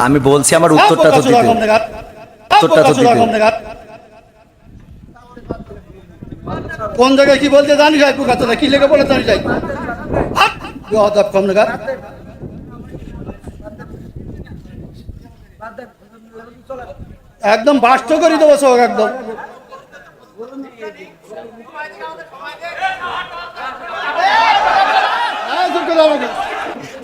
আমি বলছি আমার উত্তরটা তো দিতে উত্তরটা তো দিতে। কোন জায়গায় কি বলতে জানি যাই কথাটা কি লেগে বলে জানি যাই অদাব কম নাগাদ একদম বাস্ত করে দেবো সব একদম। হ্যাঁ।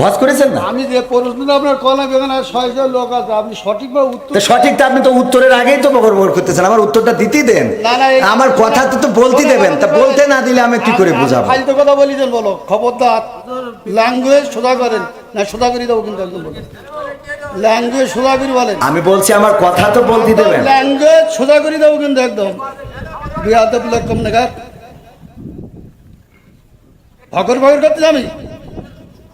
হজ করেছেন না? আমি যে প্রশ্নটা আপনার কলাম এখানে ছয়জন লোক আছে আপনি সঠিকভাবে উত্তর তো সঠিকটা আপনি তো উত্তরের আগেই তো বকর করতেছেন আমার উত্তরটা দিতেই দেন। আমার কথা তো তো বলতে দেবেন তা বলতে না দিলে আমি কি করে বুঝাবো? ফালতু কথা বলি দেন বলো খবরদার। ল্যাঙ্গুয়েজ সোজা করেন। না সোজা করে দেবো কিন্তু একদম বলো। ল্যাঙ্গুয়েজ সোজা করে বলেন। আমি বলছি আমার কথা তো বলতে দেবেন। ল্যাঙ্গুয়েজ সোজা করে দেবো কিন্তু একদম। বিয়াদব লোক কম নাগার ভগর ভগর করতে আমি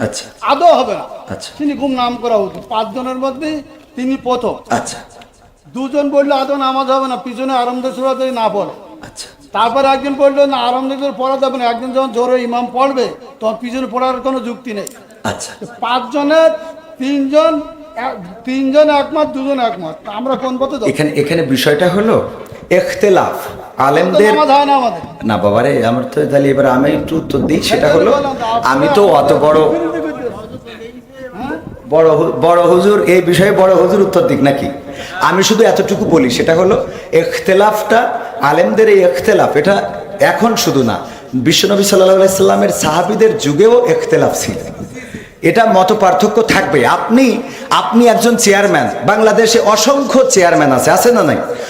আচ্ছা। আদৌ হবে না। আচ্ছা। তিনি খুব নাম করা উচিত। পাঁচজনের মধ্যে তিনি প্রথম। আচ্ছা। দুজন বলল আদৌ নামাজ হবে না? পিছনে আরম্ভ সুরাতে না পড়ে। আচ্ছা। তারপর একজন বলল না আরম্ভ পড়া যাবে না। একজন যখন জোরে ইমাম পড়বে তখন পিছনে পড়ার কোনো যুক্তি নেই। আচ্ছা। পাঁচজনের তিনজন তিনজন একমত দুজন একমত। আমরা কোন পথে? এখানে এখানে বিষয়টা হলো এখতেলাফ। আলেমদের না বাবারে আমার তো তাহলে এবার আমি একটু উত্তর দিই সেটা হলো আমি তো অত বড় বড় বড় হুজুর এই বিষয়ে বড় হুজুর উত্তর দিক নাকি? আমি শুধু এতটুকু বলি সেটা হলো এখতেলাফটা আলেমদের এই এখতেলাফ এটা এখন শুধু না বিশ্বনবী সাল্লাহ সাল্লামের সাহাবিদের যুগেও এখতেলাফ ছিল। এটা মত পার্থক্য থাকবে আপনি আপনি একজন চেয়ারম্যান বাংলাদেশে অসংখ্য চেয়ারম্যান আছে আছে না নাই?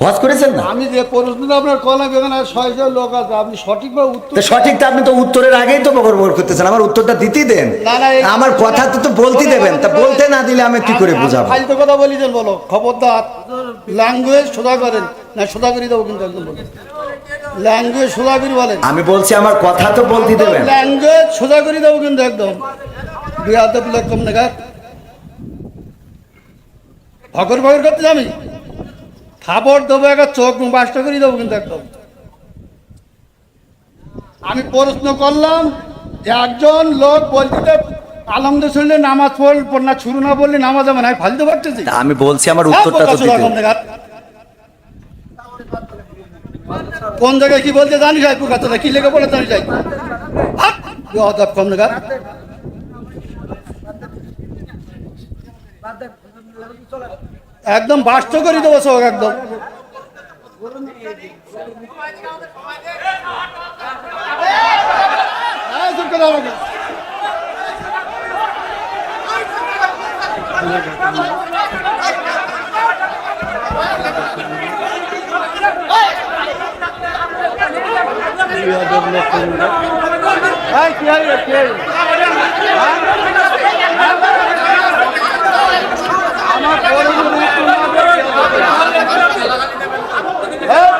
হজ করেছেন না? আমি যে প্রশ্নটা আপনার কলাম এখানে ছয়জন লোক আছে আপনি সঠিকভাবে উত্তর তো সঠিকটা আপনি তো উত্তরের আগেই তো বকর করতেছেন আমার উত্তরটা দিতেই দেন। না, না, আমার কথা তো তো বলতে দেবেন তা বলতে না দিলে আমি কি করে বুঝাবো? ফালতু কথা বলি দেন বলো খবরদার ল্যাঙ্গুয়েজ সোজা করেন না সোজা করে দেবো কিন্তু একদম ল্যাঙ্গুয়েজ সোজা করে বলেন। আমি বলছি আমার কথা তো বলতে দেবেন। ল্যাঙ্গুয়েজ সোজা করে দেবো কিন্তু একদম। বিয়াদব লোক কম নাগার ভগর ভগর করতে আমি খাবার দেবো একটা চোখ বাস্ত করে দেবো কিন্তু একদম। আমি প্রশ্ন করলাম যে একজন লোক বলতে আলমদ শুনলে নামাজ পড় পড় না শুরু না বললে নামাজ না আমি ফালতে পারতেছি আমি বলছি আমার উত্তরটা তো কোন জায়গায় কি বলতে জানি যাই কথাটা কি লেগে বলে জানি যাই অদাব কম নাগার একদম বাস্ত করে দেবো সব একদম। কি হলো, কি? হ্যাঁ? আমার বড় বড় লোক কোনটা? এই, কি হলো? এই, কি হলো?